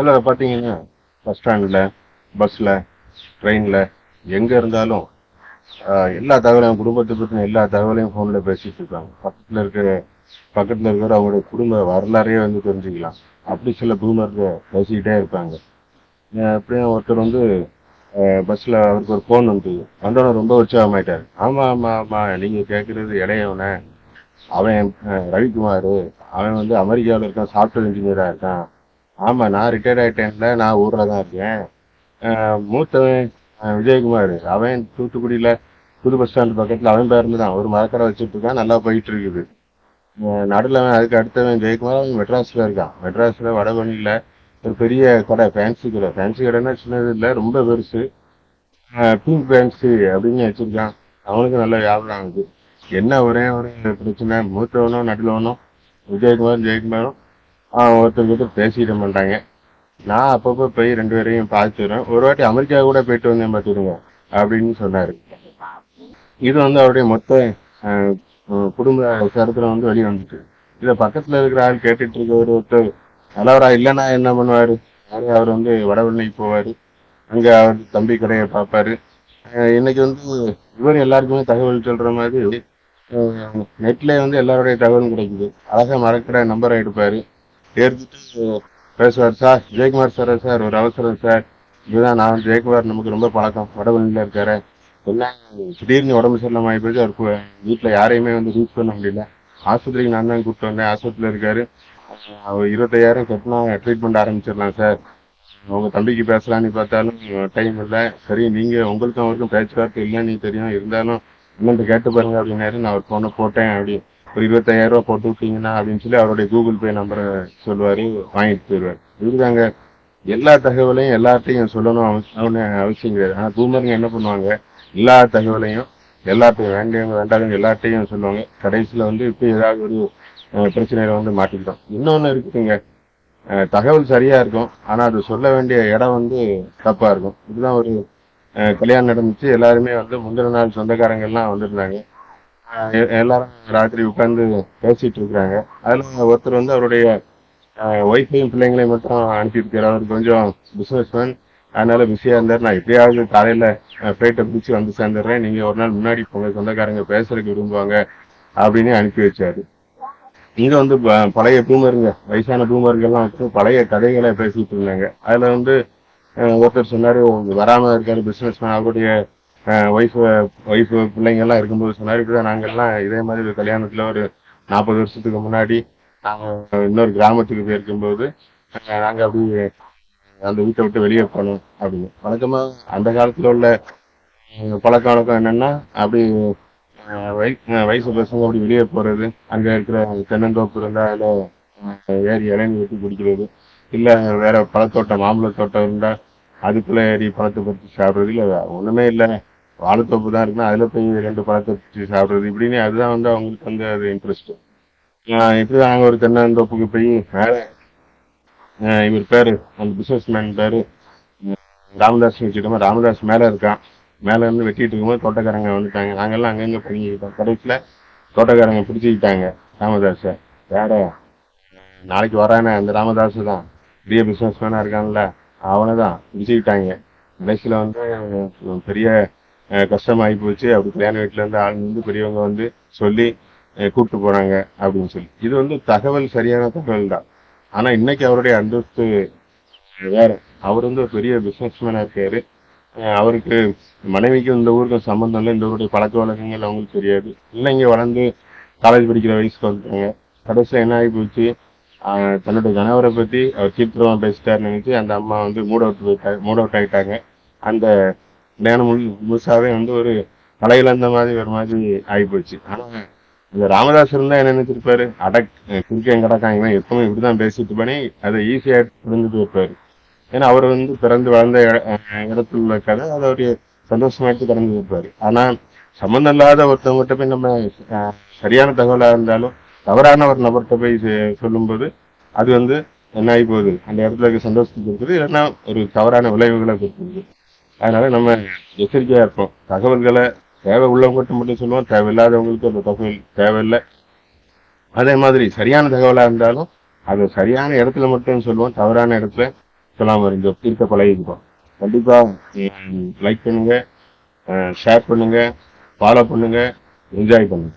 சிலரை பார்த்தீங்கன்னா பஸ் ஸ்டாண்டில் பஸ்ஸில் ட்ரெயினில் எங்கே இருந்தாலும் எல்லா தகவலையும் குடும்பத்தை பற்றின எல்லா தகவலையும் ஃபோனில் பேசிகிட்டு இருக்காங்க. பக்கத்தில் இருக்கிற பக்கத்தில் இருக்கிற அவங்களுடைய குடும்ப வரலாறையே வந்து தெரிஞ்சுக்கலாம். அப்படி சில பூமர்கள் பேசிக்கிட்டே இருப்பாங்க. அப்படியே ஒருத்தர் வந்து பஸ்ஸில் அவருக்கு ஒரு ஃபோன் வந்து வந்தவன ரொம்ப உற்சாகமாயிட்டார். ஆமாம் ஆமாம் ஆமாம் நீங்கள் கேட்குறது இடையவனே அவன் ரவிக்குமார். அவன் வந்து அமெரிக்காவில் இருக்கான் சாஃப்ட்வேர் இன்ஜினியராக இருக்கான். ஆமாம் நான் ரிட்டையர்ட் ஆகிட்டேன்ல நான் ஊரில் தான் இருக்கேன். மூத்தவன் விஜயகுமார். அவன் தூத்துக்குடியில் புது பஸ் ஸ்டாண்டு பக்கத்தில் அவன் பேருந்து தான். ஒரு மரக்கடை வச்சுட்டு இருக்கான் நல்லா போயிட்டு இருக்குது. நடுவில் அதுக்கு அடுத்தவன் ஜெயக்குமார் அவன் மெட்ராஸில் இருக்கான். மெட்ராஸில் வடபழனியில் ஒரு பெரிய கடை ஃபேன்சி கடை. ஃபேன்சி கடைன்னா சின்னது இல்லை ரொம்ப பெருசு. பிங்க் ஃபேன்சி அப்படின்னு வச்சிருக்கான். அவனுக்கு நல்ல வியாபாரம் ஆகுது. என்ன ஒரே ஒரு பிரச்சனை? மூத்தவனும் நடுலவனும் விஜயகுமாரும் ஜெயக்குமாரும் ஒருத்தருக்கு ஒருத்தர் பேசிட மாட்டாங்க. நான் அப்பப்போ போய் ரெண்டு பேரையும் பார்த்துடுறேன் வரேன் ஒரு வாட்டி அமெரிக்கா கூட போயிட்டு வந்தேன் பார்த்துடுங்க அப்படின்னு சொன்னார். இது வந்து அவருடைய மொத்த குடும்ப சரித்திரம் வந்து வெளியே வந்துட்டு இதை பக்கத்துல இருக்கிற ஆள் கேட்டுட்டு இருக்க ஒரு ஒருத்தர் நல்லவரா இல்லைன்னா என்ன பண்ணுவாரு? யாரு? அவர் வந்து வடவெண்ணைக்கு போவாரு. அங்க அவர் தம்பி கடையை பார்ப்பாரு. இன்னைக்கு வந்து இவர் எல்லாருக்குமே தகவல் சொல்ற மாதிரி நெட்ல வந்து எல்லாருடைய தகவலும் கிடைக்குது. அழகா மறக்கிற நம்பரை எடுப்பாரு. எடுத்துட்டு பேசுவார் சார் ஜெயக்குமார் சார் சார் ஒரு அவசரம் சார். இதுதான் நான் ஜெயக்குமார் நமக்கு ரொம்ப பழக்கம். வடவெளியில இருக்காரு. என்ன திடீர்னு உடம்பு சரியில்லாம ஆகி போச்சு அவருக்கு வீட்டில் யாரையுமே வந்து ரீச் பண்ண முடியல. ஆஸ்பத்திரிக்கு நான் தான் கூப்பிட்டு வந்தேன். ஆஸ்பத்திரியில் இருக்காரு. அவர் இருபத்தையாயிரம் கட்டினா ட்ரீட்மெண்ட் ஆரம்பிச்சிடலாம் சார். உங்க தம்பிக்கு பேசலான்னு பார்த்தாலும் டைம் இல்லை. சரி நீங்க உங்களுக்கும் அவருக்கும் பேச்சுவார்த்தை இல்லைன்னு தெரியும். இருந்தாலும் இன்னொன்று கேட்டு பாருங்க அப்படின்னாரு. நான் அவர் ஃபோனை போட்டேன். அப்படி ஒரு இருபத்தாயிரம் ரூபா போட்டு விட்டீங்கன்னா அப்படின்னு சொல்லி அவருடைய கூகுள் பே நம்பரை சொல்லுவாரு வாங்கிட்டு போயிடுவார். இதுதாங்க எல்லா தகவலையும் எல்லார்ட்டையும் சொல்லணும் அவசி- அவனு அவசியம் கிடையாது. ஆனால் பூமருங்க என்ன பண்ணுவாங்க? எல்லா தகவலையும் எல்லாத்தையும் வேண்டியவங்க வேண்டாதவங்க எல்லார்ட்டையும் சொல்லுவாங்க. கடைசியில் வந்து இப்போ ஏதாவது ஒரு பிரச்சனையில வந்து மாட்டிக்கிட்டோம். இன்னொன்று இருக்குதுங்க. தகவல் சரியா இருக்கும். ஆனால் அது சொல்ல வேண்டிய இடம் வந்து தப்பா இருக்கும். இதுதான் ஒரு கல்யாணம் நடந்துச்சு. எல்லாருமே வந்து முந்தின நாள் சொந்தக்காரங்க எல்லாம் வந்திருந்தாங்க. எல்லாரும் ராத்திரி உட்காந்து பேசிட்டு இருக்கிறாங்க அதுல ஒருத்தர் வந்து அவருடைய ஒய்ஃபையும் பிள்ளைங்களையும் மட்டும் அனுப்பியிருக்காரு அவருக்கு கொஞ்சம் பிசினஸ் மேன் அதனால பிஸியா இருந்தார். நான் எப்படியாவது காலையில ஃபிளைட்டை பிடிச்சி வந்து சேர்ந்துடுறேன். நீங்க ஒரு நாள் முன்னாடி போங்க சொந்தக்காரங்க பேசுறதுக்கு விரும்புவாங்க அப்படின்னு அனுப்பி வச்சாரு. இங்க வந்து ப- பழைய பூமருங்க வயசான பூமருங்கெல்லாம் வச்சு பழைய கதைகளை பேசிட்டு இருந்தாங்க. அதுல வந்து ஒருத்தர் சொன்னாரு வராம இருக்காரு பிசினஸ் மேன் அவருடைய ஒய்ஃப் ஒய்ஃபு பிள்ளைங்க எல்லாம் சொன்னார். இப்படி இப்படிதான் நாங்கள்லாம் இதே மாதிரி ஒரு கல்யாணத்தில் ஒரு நாற்பது வருஷத்துக்கு முன்னாடி நாங்க இன்னொரு கிராமத்துக்கு போயிருக்கும்போது நாங்கள் நாங்க அப்படி அந்த வீட்டை விட்டு வெளியே போனோம் அப்படின்னு. வழக்கமா அந்த காலத்துல உள்ள பழக்க வழக்கம் என்னன்னா அப்படி வயசு பசங்க அப்படி வெளியே போறது அங்க இருக்கிற தென்னந்தோப்பு இருந்தா அதில் ஏறி இளநீ வெட்டி குடிக்கிறது இல்ல வேற பழத்தோட்டம் மாம்பழ தோட்டம் இருந்தா அதுக்குள்ள ஏறி பழத்தை பறித்து சாப்பிடுறது இல்லை ஒண்ணுமே இல்லை. வாழைத்தோப்பு தான் இருக்குன்னா அதில் போய் ரெண்டு பழத்தை வச்சு சாப்பிட்றது. இப்படின்னு அதுதான் வந்து அவங்களுக்கு வந்து அது இன்ட்ரெஸ்ட்டு இப்படி நாங்கள் ஒரு தென்னந்தோப்புக்கு போய் மேலே இவர் பேர் அந்த பிஸ்னஸ் மேன் பேர் ராமதாஸ் வச்சுட்டோமா ராமதாஸ் மேலே இருக்கான். மேலே இருந்து வெட்டிட்டு இருக்கும்போது தோட்டக்காரங்க வந்துட்டாங்க. நாங்கள்லாம் அங்கங்கே பண்ணிக்கிட்டோம் கடைசியில் தோட்டக்காரங்க பிடிச்சிக்கிட்டாங்க ராமதாஸை. வேற நாளைக்கு வரானே அந்த ராமதாஸ் தான். பெரிய பிஸ்னஸ் மேனாக இருக்கான்ல அவனை தான் பிடிச்சிக்கிட்டாங்க. கடைசியில் வந்து பெரிய கஷ்டமாகி கஷ்டமாயி போச்சு. அப்படி கல்யாண வீட்டிலேருந்து ஆள் வந்து பெரியவங்க வந்து சொல்லி கூப்பிட்டு போகிறாங்க அப்படின்னு சொல்லி. இது வந்து தகவல் சரியான தகவல் தான். ஆனால் இன்னைக்கு அவருடைய அந்தஸ்து வேற. அவர் வந்து ஒரு பெரிய பிஸ்னஸ்மேனாக இருக்காரு. அவருக்கு மனைவிக்கும் இந்த ஊருக்கும் சம்மந்தம் இல்லை. இந்த ஊருடைய பழக்க வழக்கங்கள் அவங்களுக்கு தெரியாது. இல்லைங்க வளர்ந்து காலேஜ் படிக்கிற வயசுக்கு வந்துட்டாங்க. கடைசியில் என்ன ஆகி போச்சு? தன்னுடைய கணவரை பற்றி அவர் சீக்கிரமாக பேசிட்டாருன்னு நினச்சி அந்த அம்மா வந்து மூட் அவுட் போயிட்டாங்க மூட் அவுட் ஆயிட்டாங்க. அந்த கல்யாணம் முழு முழுசாவே வந்து ஒரு தலையிழந்த மாதிரி ஒரு மாதிரி ஆகி போச்சு ஆனா இந்த ராமதாஸ் இருந்தா என்ன நினைச்சிருப்பாரு? அடக் குறுக்க கடக்காங்க இவன் இப்படி இப்படிதான் பேசிட்டு பண்ணி அதை ஈஸியா புரிஞ்சுட்டு இருப்பாரு. ஏன்னா அவர் வந்து பிறந்து வளர்ந்த இட- இடத்துல உள்ள கதை அதை அவர் சந்தோஷமா எடுத்து கடந்து இருப்பாரு. ஆனா சம்மந்தம் இல்லாத ஒருத்தவங்ககிட்ட போய் நம்ம சரியான தகவலா இருந்தாலும் தவறான ஒரு நபர்கிட்ட போய் செ- சொல்லும்போது அது வந்து என்ன ஆகி போகுது? அந்த இடத்துல இருக்க கொடுக்குது இல்லைன்னா ஒரு தவறான விளைவுகளை கொடுக்குது. அதனால நம்ம எச்சரிக்கையா இருப்போம். தகவல்களை தேவை உள்ளவங்ககிட்ட மட்டும் சொல்லுவோம். தேவையில்லாதவங்களுக்கு அந்த தகவல் தேவையில்லை. அதே மாதிரி சரியான தகவலா இருந்தாலும் அது சரியான இடத்துல மட்டும் சொல்லுவோம். தவறான இடத்துல இருக்கலாம் இருந்த இருக்க பழகிக்கிறோம் கண்டிப்பாக லைக் பண்ணுங்க ஷேர் பண்ணுங்க ஃபாலோ பண்ணுங்க என்ஜாய் பண்ணுங்க.